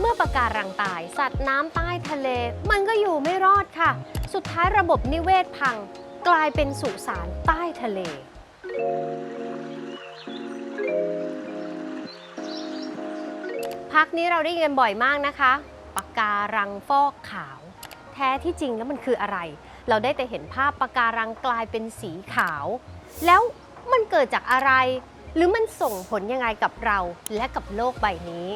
เมื่อปะการังตาย สัตว์น้ำใต้ทะเล มันก็อยู่ไม่รอดค่ะ สุดท้ายระบบนิเวศพัง กลายเป็นสุสานใต้ทะเล พักนี้เราได้ยินกันบ่อยมากนะคะปะการังฟอกขาว แท้ที่จริงแล้วมันคืออะไร เราได้แต่เห็นภาพปะการังกลายเป็นสีขาว แล้วมันเกิดจากอะไร หรือมันส่งผลยังไงกับเราและกับโลกใบนี้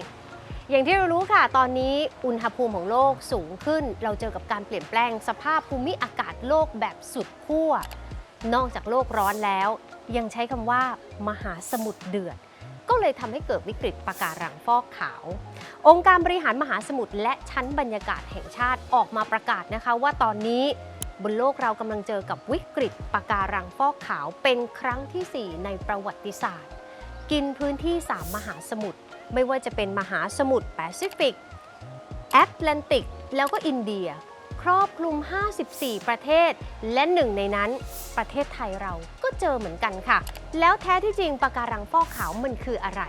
อย่างที่เรารู้ค่ะ ตอนนี้อุณหภูมิของโลกสูงขึ้น เราเจอกับการเปลี่ยนแปลงสภาพภูมิอากาศโลกแบบสุดขั้วนอกจากโลกร้อนแล้ว ยังใช้คำว่ามหาสมุทรเดือด ก็เลยทำให้เกิดวิกฤตปะการังฟอกขาว องค์การบริหารมหาสมุทรและชั้นบรรยากาศแห่งชาติออกมาประกาศนะคะ ว่าตอนนี้บนโลกเรากำลังเจอกับวิกฤตปะการังฟอกขาวเป็นครั้งทีสี่4 ในประวัติศาสตร์ กินพื้นที่ 3 มหาสมุทร ไม่ว่าจะเป็นมหาสมุทรแปซิฟิก แอตแลนติก แล้วก็อินเดีย ครอบคลุม 54 ประเทศ และหนึ่งในนั้นประเทศไทยเราก็เจอเหมือนกันค่ะ แล้วแท้ที่จริงปะการังฟอกขาวมันคืออะไร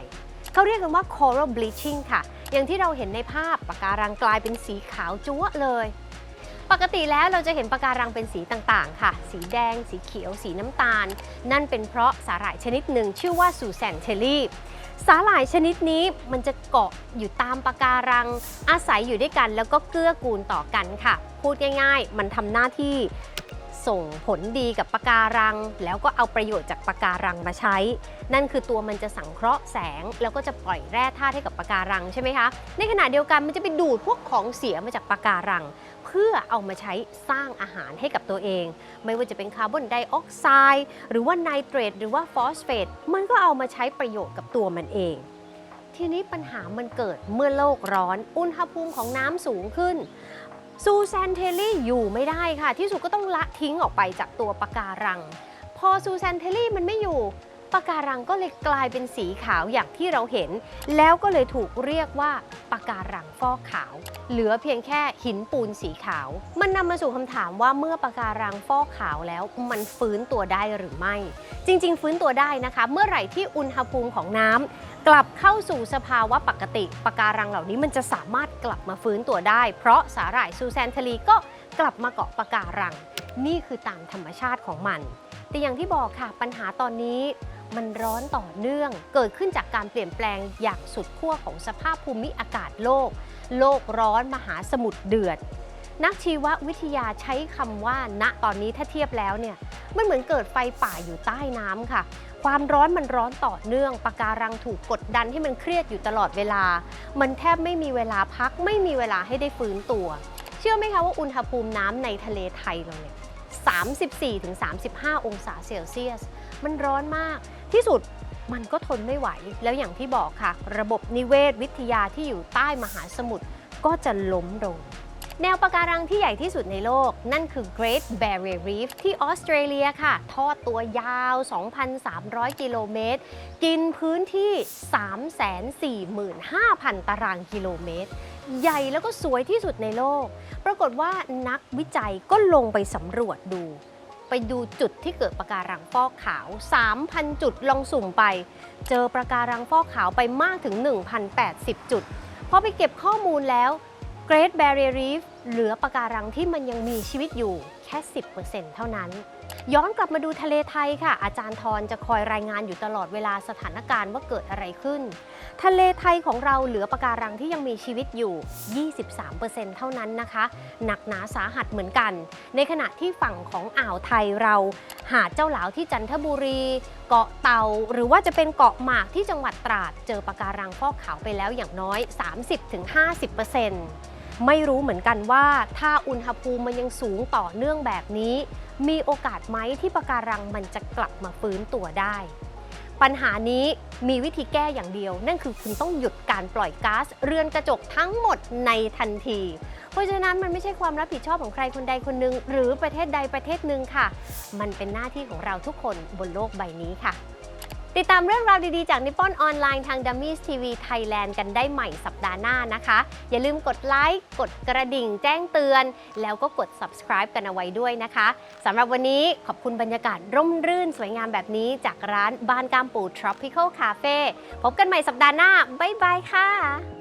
เขาเรียกกันว่า coral bleaching ค่ะ อย่างที่เราเห็นในภาพปะการังกลายเป็นสีขาวจั๊วเลย ปกติแล้วเราจะเห็นปะการังเป็นสีต่างๆ ค่ะ สีแดง สีเขียว สีน้ำตาล นั่นเป็นเพราะสาหร่ายชนิดหนึ่งชื่อว่าซูแซนเทลลี่ สาหร่ายชนิดนี้มันจะเกาะอยู่ตามปะการัง อาศัยอยู่ด้วยกัน แล้วก็เกื้อกูลต่อกันค่ะ พูดง่าย ๆ มันทำหน้าที่ส่งผลดีกับปะการัง แล้วก็เอาประโยชน์จากปะการังมาใช้ นั่นคือตัวมันจะสังเคราะห์แสง แล้วก็จะปล่อยแร่ธาตุให้กับปะการังใช่ไหมคะ ในขณะเดียวกันมันจะไปดูดพวกของเสียมาจากปะการัง พื่อเอามาใช้สร้างอาหารให้กับตัวเอง ไม่ว่าจะเป็นคาร์บอนไดออกไซด์หรือว่าไนเตรตหรือว่าฟอสเฟตมันก็เอามาใช้ประโยชน์กับตัวมันเองทีนี้ปัญหามันเกิดเมื่อโลกร้อน อุณหภูมิของน้ำสูงขึ้น ซูแซนเทลลี่อยู่ไม่ได้ค่ะ ที่สุดก็ต้องละทิ้งออกไปจากตัวปะการัง พอซูแซนเทลลี่มันไม่อยู่ปะการังก็เลยกลายเป็นสีขาวอย่างที่เราเห็น แล้วก็เลยถูกเรียกว่า ปะการังฟอกขาว เหลือเพียงแค่หินปูนสีขาว มันนำมาสู่คำถามว่าเมื่อปะการังฟอกขาวแล้วมันฟื้นตัวได้หรือไม่ จริง ๆ ฟื้นตัวได้นะคะ เมื่อไหร่ที่อุณหภูมิของน้ำกลับเข้าสู่สภาวะปกติปะการังเหล่านี้มันจะสามารถกลับมาฟื้นตัวได้ เพราะสาหร่ายซูแซนเทลีก็กลับมาเกาะปะการัง นี่คือตามธรรมชาติของมัน แต่อย่างที่บอกค่ะปัญหาตอนนี้ มันร้อนต่อเนื่อง เกิดขึ้นจากการเปลี่ยนแปลงอย่างสุดขั้วของสภาพภูมิอากาศโลก โลกร้อนมหาสมุทรเดือด นักชีววิทยาใช้คำว่า ณตอนนี้ถ้าเทียบแล้วเนี่ยมันเหมือนเกิดไฟป่าอยู่ใต้น้ำค่ะความร้อนมันร้อนต่อเนื่องปะการังถูกกดดันให้มันเครียดอยู่ตลอดเวลา มันแทบไม่มีเวลาพัก ไม่มีเวลาให้ได้ฟื้นตัว เชื่อไหมคะว่าอุณหภูมิน้ำในทะเลไทยเราเนี่ย 34-35 องศาเซลเซียส มันร้อนมาก ที่สุดมันก็ทนไม่ไหว แล้วอย่างที่บอกค่ะ ระบบนิเวศวิทยาที่อยู่ใต้มหาสมุทรก็จะล้มลง แนวปะการังที่ใหญ่ที่สุดในโลก นั่นคือ Great Barrier Reef ที่ออสเตรเลียค่ะ ทอดตัวยาว 2,300 กิโลเมตร กินพื้นที่ 345,000 ตารางกิโลเมตร ใหญ่แล้วก็สวยที่สุดในโลก ปรากฏว่านักวิจัยก็ลงไปสำรวจดู ไปดูจุดที่เกิดปะการังฟอกขาว 3,000 จุดลองสุ่มไป เจอปะการังฟอกขาวไปมากถึง 1,080 จุด พอไปเก็บข้อมูลแล้ว Great Barrier Reef เหลือปะการังที่มันยังมีชีวิตอยู่แค่ 10%เท่านั้น ย้อนกลับมาดูทะเลไทยค่ะ อาจารย์ทรจะคอยรายงานอยู่ตลอดเวลาสถานการณ์ว่าเกิดอะไรขึ้น ทะเลไทยของเราเหลือปะการังที่ยังมีชีวิตอยู่ 23%เท่านั้นนะคะ หนักหนาสาหัสเหมือนกัน ในขณะที่ฝั่งของอ่าวไทยเรา หาดเจ้าหลาวที่จันทบุรี เกาะเต่าหรือว่าจะเป็นเกาะหมากที่จังหวัดตราด เจอปะการังฟอกขาวไปแล้วอย่างน้อย 30-50% ไม่รู้เหมือนกันว่าถ้าอุณหภูมิมันยังสูงต่อเนื่องแบบนี้ มีโอกาสไหมที่ปะการังมันจะกลับมาฟื้นตัวได้ ปัญหานี้มีวิธีแก้อย่างเดียว นั่นคือคุณต้องหยุดการปล่อยก๊าซเรือนกระจกทั้งหมดในทันที เพราะฉะนั้นมันไม่ใช่ความรับผิดชอบของใครคนใดคนหนึ่งหรือประเทศใดประเทศหนึ่งค่ะ มันเป็นหน้าที่ของเราทุกคนบนโลกใบนี้ค่ะ ติดตามเรื่องราวดี ๆ จากนิปปอนออนไลน์ทาง Dummies TV Thailand กันได้ใหม่สัปดาห์หน้านะคะ อย่าลืมกดไลค์กดกระดิ่งแจ้งเตือน แล้วก็กด subscribe กันเอาไว้ด้วยนะคะสำหรับวันนี้ขอบคุณบรรยากาศร่มรื่นสวยงามแบบนี้จากร้านบ้านกามปู Tropical Cafe พบกันใหม่สัปดาห์หน้า บ๊ายบายค่ะะ